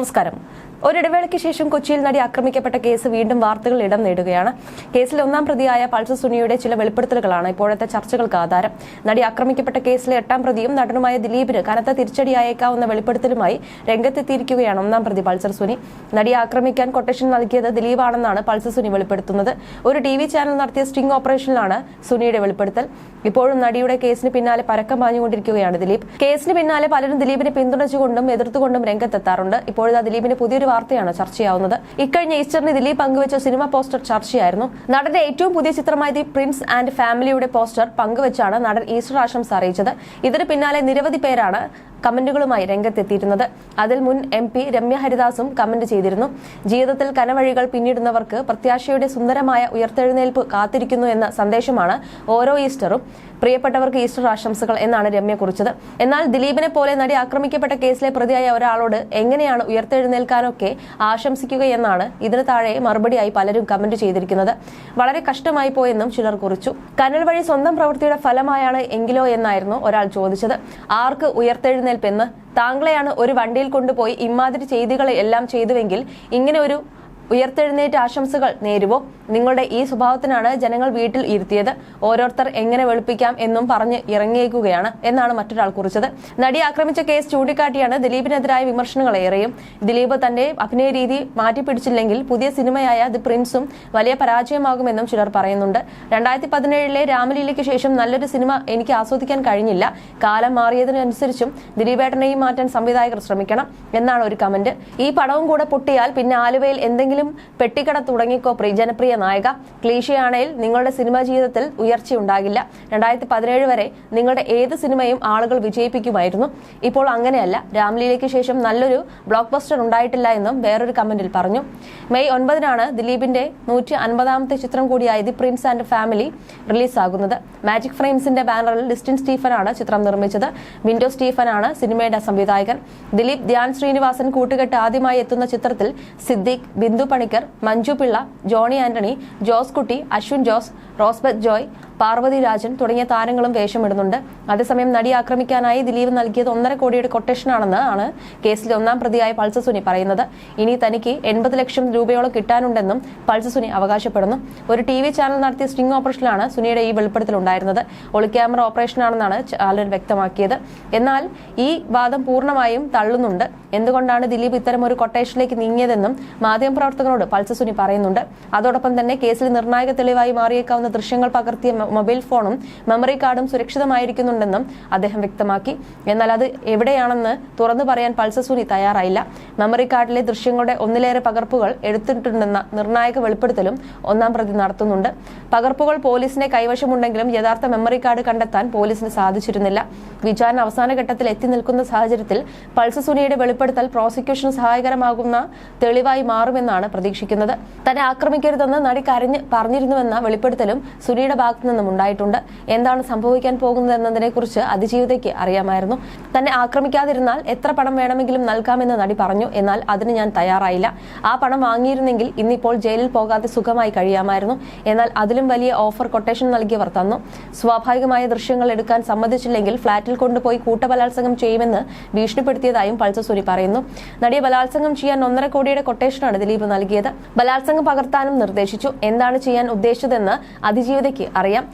നമസ്കാരം. ഒരിടവേളയ്ക്ക് ശേഷം കൊച്ചിയിൽ നടി ആക്രമിക്കപ്പെട്ട കേസ് വീണ്ടും വാർത്തകൾ ഇടം നേടുകയാണ്. കേസിൽ ഒന്നാം പ്രതിയായ പൾസ സുനിയുടെ ചില വെളിപ്പെടുത്തലുകളാണ് ഇപ്പോഴത്തെ ചർച്ചകൾക്ക് ആധാരം. നടി ആക്രമിക്കപ്പെട്ട കേസിലെ എട്ടാം പ്രതിയും നടനുമായ ദിലീപിന് കനത്ത തിരിച്ചടിയായേക്കാവുന്ന വെളിപ്പെടുത്തലുമായി രംഗത്തെത്തിയിരിക്കുകയാണ് ഒന്നാം പ്രതി പൾസർ സുനി. നടിയെ ആക്രമിക്കാൻ കൊട്ടേഷൻ നൽകിയത് ദിലീപാണെന്നാണ് പൾസർ സുനി വെളിപ്പെടുത്തുന്നത്. ഒരു ടി ചാനൽ നടത്തിയ സ്റ്റിംഗ് ഓപ്പറേഷനിലാണ് സുനിയുടെ വെളിപ്പെടുത്തൽ. ഇപ്പോഴും നടിയുടെ കേസിന് പിന്നാലെ പരക്കം പാഞ്ഞുകൊണ്ടിരിക്കുകയാണ് ദിലീപ്. കേസിന് പിന്നാലെ പലരും ദിലീപിനെ പിന്തുണച്ചുകൊണ്ടും എതിർത്തുകൊണ്ടും രംഗത്തെത്താറുണ്ട്. ഇപ്പോഴത്തെ ദിലീപിന്റെ പുതിയൊരു വാർത്തയാണ് ചർച്ചയാവുന്നത്. ഇക്കഴിഞ്ഞ ഈസ്റ്ററിന് ദിലീപ് പങ്കുവച്ച സിനിമ പോസ്റ്റർ ചർച്ചയായിരുന്നു. നടന്റെ ഏറ്റവും പുതിയ ചിത്രമായ ദി പ്രിൻസ് ആൻഡ് ഫാമിലിയുടെ പോസ്റ്റർ പങ്കുവച്ചാണ് നടൻ ഈസ്റ്റർ ആശംസ അറിയിച്ചത്. ഇതിന് പിന്നാലെ നിരവധി പേരാണ് കമന്റുകളുമായി രംഗത്തെത്തിയിരുന്നത്. അതിൽ മുൻ എം പി രമ്യ ഹരിദാസും കമന്റ് ചെയ്തിരുന്നു. ജീവിതത്തിൽ കനവഴികൾ പിന്നിടുന്നവർക്ക് പ്രത്യാശയുടെ സുന്ദരമായ ഉയർത്തെഴുന്നേൽപ്പ് കാത്തിരിക്കുന്നു എന്ന സന്ദേശമാണ് ഓരോ ഈസ്റ്ററും. പ്രിയപ്പെട്ടവർക്ക് ഈസ്റ്റർ ആശംസകൾ എന്നാണ് രമ്യ കുറിച്ചത്. എന്നാൽ ദിലീപിനെ പോലെ നടി ആക്രമിക്കപ്പെട്ട കേസിലെ പ്രതിയായ ഒരാളോട് എങ്ങനെയാണ് ഉയർത്തെഴുന്നേൽക്കാനൊക്കെ ആശംസിക്കുകയെന്നാണ് ഇതിന് താഴെ മറുപടിയായി പലരും കമന്റ് ചെയ്തിരിക്കുന്നത്. വളരെ കഷ്ടമായി പോയെന്നും ചിലർ കുറിച്ചു. കനൽ വഴി സ്വന്തം പ്രവൃത്തിയുടെ ഫലമായാണ് എങ്കിലോ എന്നായിരുന്നു ഒരാൾ ചോദിച്ചത്. ആർക്ക് ഉയർത്തെഴുന്നേൽപ്പെന്ന് താങ്കളെയാണ് ഒരു വണ്ടിയിൽ കൊണ്ടുപോയി ഇമാതിരി ചെയ്തികളെ എല്ലാം ചെയ്തുവെങ്കിൽ ഇങ്ങനെ ഒരു ഉയർത്തെഴുന്നേറ്റ ആശംസകൾ നേരുവോ? നിങ്ങളുടെ ഈ സ്വഭാവത്തിനാണ് ജനങ്ങൾ വീട്ടിൽ ഇരുത്തിയത്. ഓരോരുത്തർ എങ്ങനെ വെളുപ്പിക്കാം എന്നും പറഞ്ഞ് ഇറങ്ങിയേക്കുകയാണ് എന്നാണ് മറ്റൊരാൾ കുറിച്ചത്. നടി ആക്രമിച്ച കേസ് ചൂണ്ടിക്കാട്ടിയാണ് ദിലീപിനെതിരായ വിമർശനങ്ങൾ ഏറെയും. ദിലീപ് തന്റെ അഭിനയ രീതി മാറ്റിപ്പിടിച്ചില്ലെങ്കിൽ പുതിയ സിനിമയായ ദി പ്രിൻസും വലിയ പരാജയമാകുമെന്നും ചിലർ പറയുന്നുണ്ട്. രണ്ടായിരത്തി പതിനേഴിലെ രാമലീലയ്ക്ക് ശേഷം നല്ലൊരു സിനിമ എനിക്ക് ആസ്വദിക്കാൻ കഴിഞ്ഞില്ല. കാലം മാറിയതിനനുസരിച്ചും ദിലീപേട്ടനെയും മാറ്റാൻ സംവിധായകർ ശ്രമിക്കണം എന്നാണ് ഒരു കമന്റ്. ഈ പടവും കൂടെ പൊട്ടിയാൽ പിന്നെ ആലുവയിൽ എന്തെങ്കിലും പെട്ടിക്കട തുടങ്ങിക്കോ പ്രിയ ജനപ്രിയ നായക. ക്ലീശയാണേൽ നിങ്ങളുടെ സിനിമാ ജീവിതത്തിൽ ഉയർച്ചയുണ്ടാകില്ല രണ്ടായിരത്തി പതിനേഴ് വരെ നിങ്ങളുടെ ഏത് സിനിമയും ആളുകൾ വിജയിപ്പിക്കുമായിരുന്നു. ഇപ്പോൾ അങ്ങനെയല്ല. രാംലീലയ്ക്ക് ശേഷം നല്ലൊരു ബ്ലോക്ക് ബസ്റ്റർ ഉണ്ടായിട്ടില്ല എന്നും വേറൊരു കമന്റിൽ പറഞ്ഞു. മെയ് ഒൻപതിനാണ് ദിലീപിന്റെ നൂറ്റി അൻപതാമത്തെ ചിത്രം കൂടിയായ ദി പ്രിൻസ് ആൻഡ് ഫാമിലി റിലീസാകുന്നത്. മാജിക് ഫ്രെയിംസിന്റെ ബാനറിൽ ഡിസ്റ്റിൻ സ്റ്റീഫൻ ആണ് ചിത്രം നിർമ്മിച്ചത്. വിൻഡോ സ്റ്റീഫൻ ആണ് സിനിമയുടെ സംവിധായകൻ. ദിലീപ് ധ്യാൻ ശ്രീനിവാസൻ കൂട്ടുകെട്ട് ആദ്യമായി എത്തുന്ന ചിത്രത്തിൽ സിദ്ദിഖ് ബിന്ദു പണിക്കർ മഞ്ജു പിള്ള ജോണി ആന്റണി ജോസ് കുട്ടി അശ്വിൻ ജോസ് റോസ്ബത്ത് ജോയ് പാർവതി രാജൻ തുടങ്ങിയ താരങ്ങളും വേഷമിടുന്നുണ്ട്. അതേസമയം നടി ആക്രമിക്കാനായി ദിലീപ് നൽകിയത് ഒന്നര കോടിയുടെ കൊട്ടേഷനാണെന്ന് ആണ് കേസിലെ ഒന്നാം പ്രതിയായ പൾസസുനി പറയുന്നത്. ഇനി തനിക്ക് എൺപത് ലക്ഷം രൂപയോളം കിട്ടാനുണ്ടെന്നും പൾസസുനി അവകാശപ്പെടുന്നു. ഒരു ടി വി ചാനൽ നടത്തിയ സ്റ്റിംഗ് ഓപ്പറേഷനിലാണ് സുനിയുടെ ഈ വെളിപ്പെടുത്തൽ ഉണ്ടായിരുന്നത്. ഒളിക്യാമറ ഓപ്പറേഷനാണെന്നാണ് ചാനൽ വ്യക്തമാക്കിയത്. എന്നാൽ ഈ വാദം പൂർണമായും തള്ളുന്നുണ്ട്. എന്തുകൊണ്ടാണ് ദിലീപ് ഇത്തരം ഒരു കൊട്ടേഷനിലേക്ക് നീങ്ങിയതെന്നും മാധ്യമപ്രവർത്തകരോട് പ്രവർത്തകരോട് പൾസസുനി പറയുന്നുണ്ട്. അതോടൊപ്പം തന്നെ കേസിൽ നിർണായക തെളിവായി മാറിയേക്കാവുന്ന ദൃശ്യങ്ങൾ പകർത്തിയ മൊബൈൽ ഫോണും മെമ്മറി കാർഡും സുരക്ഷിതമായിരിക്കുന്നുണ്ടെന്നും അദ്ദേഹം വ്യക്തമാക്കി. എന്നാൽ അത് എവിടെയാണെന്ന് തുറന്നു പറയാൻ പൾസസൂരി തയ്യാറായില്ല. മെമ്മറി കാർഡിലെ ദൃശ്യങ്ങളുടെ ഒന്നിലേറെ പകർപ്പുകൾ എടുത്തിട്ടുണ്ടെന്ന നിർണായക വെളിപ്പെടുത്തലും ഒന്നാം പ്രതി നടത്തുന്നുണ്ട്. പകർപ്പുകൾ പോലീസിന്റെ കൈവശമുണ്ടെങ്കിലും യഥാർത്ഥ മെമ്മറി കാർഡ് കണ്ടെത്താൻ പോലീസിന് സാധിച്ചിരുന്നില്ല. വിചാരണ അവസാന ഘട്ടത്തിൽ എത്തി നിൽക്കുന്ന സാഹചര്യത്തിൽ പൾസസൂരിയുടെ വെളിപ്പെടുത്തൽ പ്രോസിക്യൂഷന് സഹായകരമാകുന്ന തെളിവായി മാറുമെന്നാണ് പ്രതീക്ഷിക്കുന്നത്. തന്നെ ആക്രമിക്കരുതെന്ന് നടി കരഞ്ഞ് പറഞ്ഞിരുന്നുവെന്ന വെളിപ്പെടുത്തലും സുനിയുടെ ഭാഗത്തു നിന്നും ഉണ്ടായിട്ടുണ്ട്. എന്താണ് സംഭവിക്കാൻ പോകുന്നതെന്നതിനെക്കുറിച്ച് അതിജീവിതയ്ക്ക് അറിയാമായിരുന്നു. തന്നെ ആക്രമിക്കാതിരുന്നാൽ എത്ര പണം വേണമെങ്കിലും നൽകാമെന്ന് നടി പറഞ്ഞു. എന്നാൽ അതിന് ഞാൻ തയ്യാറായില്ല. ആ പണം വാങ്ങിയിരുന്നെങ്കിൽ ഇന്നിപ്പോൾ ജയിലിൽ പോകാതെ സുഖമായി കഴിയാമായിരുന്നു. എന്നാൽ അതിലും വലിയ ഓഫർ കൊട്ടേഷൻ നൽകിയവർ തന്നു. സ്വാഭാവികമായ ദൃശ്യങ്ങൾ എടുക്കാൻ സമ്മതിച്ചില്ലെങ്കിൽ ഫ്ളാറ്റിൽ കൊണ്ടുപോയി കൂട്ടബലാത്സംഗം ചെയ്യുമെന്ന് ഭീഷണിപ്പെടുത്തിയതായും പൾസസുരി പറയുന്നു. നടിയെ ബലാത്സംഗം ചെയ്യാൻ ഒന്നര കോടിയുടെ കൊട്ടേഷനാണ് ദിലീപ് നൽകിയത്. ബലാത്സംഗം പകർത്താനും നിർദ്ദേശിച്ചു. എന്താണ് ചെയ്യാൻ ഉദ്ദേശിച്ചതെന്ന് അതിജീവിതയ്ക്ക് അറിയാം.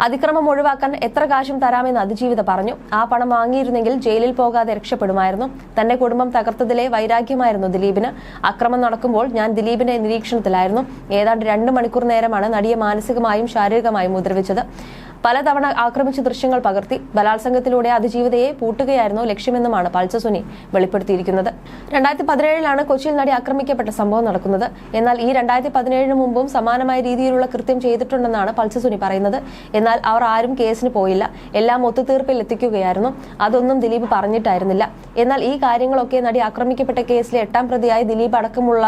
അതിക്രമം ഒഴിവാക്കാൻ എത്ര കാശും തരാമെന്ന് അതിജീവിത പറഞ്ഞു. ആ പണം വാങ്ങിയിരുന്നെങ്കിൽ ജയിലിൽ പോകാതെ രക്ഷപ്പെടുമായിരുന്നു. തന്റെ കുടുംബം തകർത്തതിലെ വൈരാഗ്യമായിരുന്നു ദിലീപിന്. അക്രമം നടക്കുമ്പോൾ ഞാൻ ദിലീപിന്റെ നിരീക്ഷണത്തിലായിരുന്നു. ഏതാണ്ട് രണ്ട് മണിക്കൂർ നേരമാണ് നടിയെ മാനസികമായും ശാരീരികമായും ഉപദ്രവിച്ചത്. പലതവണ ആക്രമിച്ച ദൃശ്യങ്ങൾ പകർത്തി ബലാത്സംഗത്തിലൂടെ അതിജീവിതയെ പൂട്ടുകയായിരുന്നു ലക്ഷ്യമെന്നുമാണ് പൾസസുനി വെളിപ്പെടുത്തിയിരിക്കുന്നത്. രണ്ടായിരത്തി പതിനേഴിലാണ് കൊച്ചിയിൽ നടി ആക്രമിക്കപ്പെട്ട സംഭവം നടക്കുന്നത്. എന്നാൽ ഈ രണ്ടായിരത്തി പതിനേഴിന് മുമ്പും സമാനമായ രീതിയിലുള്ള കൃത്യം ചെയ്തിട്ടുണ്ടെന്നാണ് പൾസസുനി പറയുന്നത്. എന്നാൽ അവർ ആരും കേസിന് പോയില്ല. എല്ലാം ഒത്തുതീർപ്പിൽ എത്തിക്കുകയായിരുന്നു. അതൊന്നും ദിലീപ് പറഞ്ഞിട്ടായിരുന്നില്ല. എന്നാൽ ഈ കാര്യങ്ങളൊക്കെ നടി ആക്രമിക്കപ്പെട്ട കേസിലെ എട്ടാം പ്രതിയായ ദിലീപ് അടക്കമുള്ള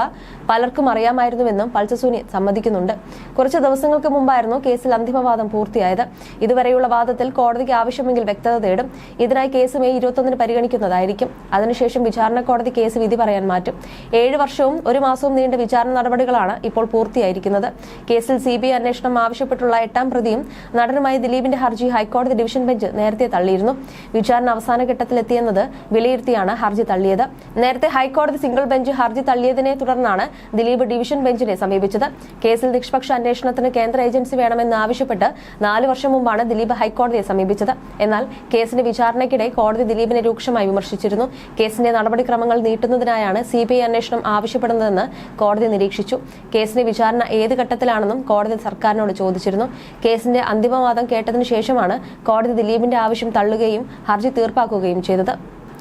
പലർക്കും അറിയാമായിരുന്നുവെന്നും പൾസസുനി സമ്മതിക്കുന്നുണ്ട്. കുറച്ച് ദിവസങ്ങൾക്ക് മുമ്പായിരുന്നു കേസിൽ അന്തിമവാദം പൂർത്തിയായത്. ഇതുവരെയുള്ള വാദത്തിൽ കോടതിക്ക് ആവശ്യമെങ്കിൽ വ്യക്തത തേടും. ഇതിനായി കേസ് മെയ് ഇരുപത്തൊന്നിന് പരിഗണിക്കുന്നതായിരിക്കും. അതിനുശേഷം വിചാരണ കോടതി കേസ് വിധി പറയാൻ മാറ്റും. ഏഴ് വർഷവും ഒരു മാസവും നീണ്ട വിചാരണ നടപടികളാണ് ഇപ്പോൾ പൂർത്തിയായിരിക്കുന്നത്. കേസിൽ സി ബി അന്വേഷണം ആവശ്യപ്പെട്ടുള്ള എട്ടാം പ്രതിയും നടനുമായ ദിലീപിന്റെ ഹർജി ഹൈക്കോടതി ഡിവിഷൻ ബെഞ്ച് നേരത്തെ തള്ളിയിരുന്നു. വിചാരണ അവസാന ഘട്ടത്തിലെത്തിയെന്നത് വിലയിരുത്തിയാണ് ഹർജി തള്ളിയത്. നേരത്തെ ഹൈക്കോടതി സിംഗിൾ ബെഞ്ച് ഹർജി തള്ളിയതിനെ തുടർന്നാണ് ദിലീപ് ഡിവിഷൻ ബെഞ്ചിനെ സമീപിച്ചത്. കേസിൽ നിഷ്പക്ഷ അന്വേഷണത്തിന് കേന്ദ്ര ഏജൻസി വേണമെന്ന് ആവശ്യപ്പെട്ട് നാല് വർഷം മുമ്പാണ് ദിലീപ് ഹൈക്കോടതിയെ സമീപിച്ചത്. എന്നാൽ കേസിന്റെ വിചാരണയ്ക്കിടെ കോടതി ദിലീപിനെ രൂക്ഷമായി വിമർശിച്ചിരുന്നു. കേസിന്റെ നടപടിക്രമങ്ങൾ നീട്ടുന്നതിനായാണ് സി ബി ഐ അന്വേഷണം ആവശ്യപ്പെടുന്നതെന്ന് കോടതി നിരീക്ഷിച്ചു. കേസിന്റെ വിചാരണ ഏത് ഘട്ടത്തിലാണെന്നും കോടതി സർക്കാരിനോട് ചോദിച്ചിരുന്നു. കേസിന്റെ അന്തിമവാദം കേട്ടതിനു ശേഷമാണ് കോടതി ദിലീപിന്റെ ആവശ്യം തള്ളുകയും ഹർജി തീർപ്പാക്കുകയും ചെയ്തത്.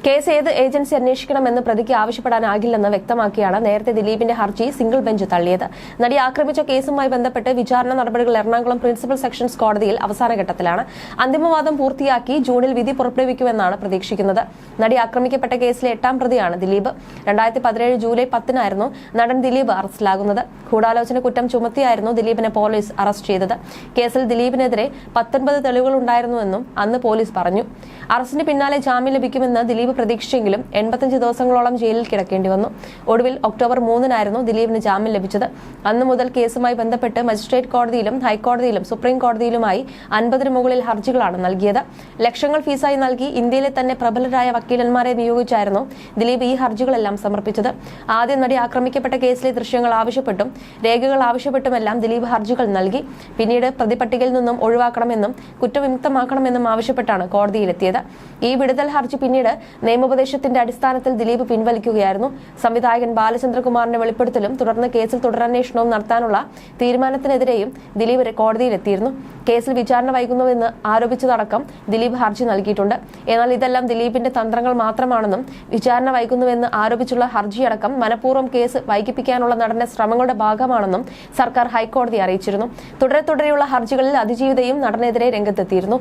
കേസ് ഏത് ഏജൻസി അന്വേഷിക്കണമെന്ന് പ്രതിക്ക് ആവശ്യപ്പെടാനാകില്ലെന്ന് വ്യക്തമാക്കിയാണ് നേരത്തെ ദിലീപിന്റെ ഹർജി സിംഗിൾ ബെഞ്ച് തള്ളിയത്. നടി ആക്രമിച്ച കേസുമായി ബന്ധപ്പെട്ട് വിചാരണ നടപടികൾ എറണാകുളം പ്രിൻസിപ്പൽ സെക്ഷൻസ് കോടതിയിൽ അവസാനഘട്ടത്തിലാണ് അന്തിമവാദം പൂർത്തിയാക്കി ജൂണിൽ വിധി പുറപ്പെടുവിക്കുമെന്നാണ് പ്രതീക്ഷിക്കുന്നത്. നടി ആക്രമിക്കപ്പെട്ട കേസിലെ എട്ടാം പ്രതിയാണ് ദിലീപ്. രണ്ടായിരത്തി പതിനേഴ് ജൂലൈ പത്തിനായിരുന്നു നടൻ ദിലീപ് അറസ്റ്റിലാകുന്നത്. കൂടാലോചന കുറ്റം ചുമത്തിയായിരുന്നു ദിലീപിനെ പോലീസ് അറസ്റ്റ് ചെയ്തത്. കേസിൽ ദിലീപിനെതിരെ പത്തൊൻപത് തെളിവുകൾ ഉണ്ടായിരുന്നുവെന്നും അന്ന് പോലീസ് പറഞ്ഞു. അറസ്റ്റിന് പിന്നാലെ ജാമ്യം ലഭിക്കുമെന്ന് ദിലീപ് പ്രതീക്ഷിച്ചെങ്കിലും എൺപത്തഞ്ച് ദിവസങ്ങളോളം ജയിലിൽ കിടക്കേണ്ടി വന്നു. ഒടുവിൽ ഒക്ടോബർ മൂന്നിനായിരുന്നു ദിലീപിന് ജാമ്യം ലഭിച്ചത്. അന്നു മുതൽ കേസുമായി ബന്ധപ്പെട്ട് മജിസ്ട്രേറ്റ് കോടതിയിലും ഹൈക്കോടതിയിലും സുപ്രീം കോടതിയിലുമായി അൻപതിന് മുകളിൽ ഹർജികളാണ് നൽകിയത്. ലക്ഷങ്ങൾ ഫീസായി നൽകി ഇന്ത്യയിലെ തന്നെ പ്രബലരായ വക്കീലന്മാരെ നിയോഗിച്ചായിരുന്നു ദിലീപ് ഈ ഹർജികളെല്ലാം സമർപ്പിച്ചത്. ആദ്യം നടി ആക്രമിക്കപ്പെട്ട കേസിലെ ദൃശ്യങ്ങൾ ആവശ്യപ്പെട്ടും രേഖകൾ ആവശ്യപ്പെട്ടുമെല്ലാം ദിലീപ് ഹർജികൾ നൽകി. പിന്നീട് പ്രതിപട്ടികയിൽ നിന്നും ഒഴിവാക്കണമെന്നും കുറ്റവിമുക്തമാക്കണമെന്നും ആവശ്യപ്പെട്ടാണ് കോടതിയിലെത്തിയത്. ഈ വിടുതൽ ഹർജി പിന്നീട് നിയമോപദേശത്തിന്റെ അടിസ്ഥാനത്തിൽ ദിലീപ് പിൻവലിക്കുകയായിരുന്നു. സംവിധായകൻ ബാലചന്ദ്രകുമാറിന്റെ വെളിപ്പെടുത്തലും തുടർന്ന് കേസിൽ തുടരന്വേഷണവും നടത്താനുള്ള തീരുമാനത്തിനെതിരെയും ദിലീപ് കോടതിയിലെത്തിയിരുന്നു. കേസിൽ വിചാരണ വൈകുന്നുവെന്ന് ആരോപിച്ചതടക്കം ദിലീപ് ഹർജി നൽകിയിട്ടുണ്ട്. എന്നാൽ ഇതെല്ലാം ദിലീപിന്റെ തന്ത്രങ്ങൾ മാത്രമാണെന്നും വിചാരണ വൈകുന്നുവെന്ന് ആരോപിച്ചുള്ള ഹർജിയടക്കം മനഃപൂർവം കേസ് വൈകിപ്പിക്കാനുള്ള നടന്റെ ശ്രമങ്ങളുടെ ഭാഗമാണെന്നും സർക്കാർ ഹൈക്കോടതി അറിയിച്ചിരുന്നു. തുടരെ തുടരെയുള്ള ഹർജികളിൽ അതിജീവിതയും നടനെതിരെ രംഗത്തെത്തിയിരുന്നു.